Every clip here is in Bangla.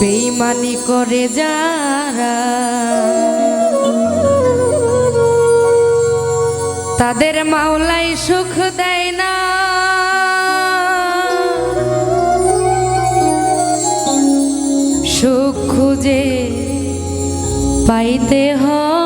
বেইমানি করে যারা তাদের মাওলাই সুখ দেয় না। সুখ খুঁজে পাইতে হয়।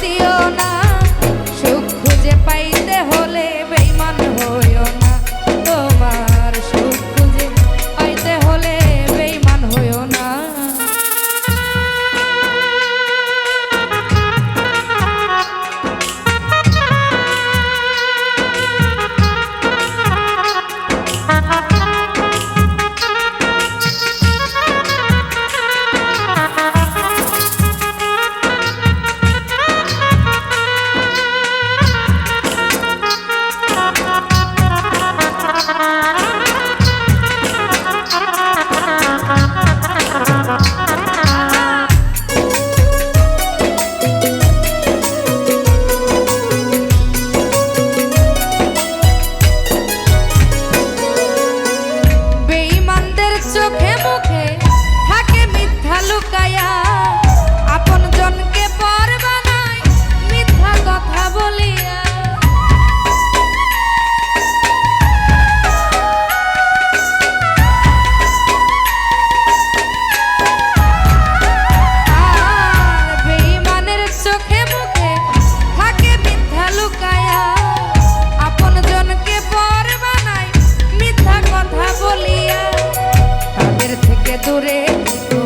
See you. থেকে দূরে।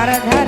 ধারা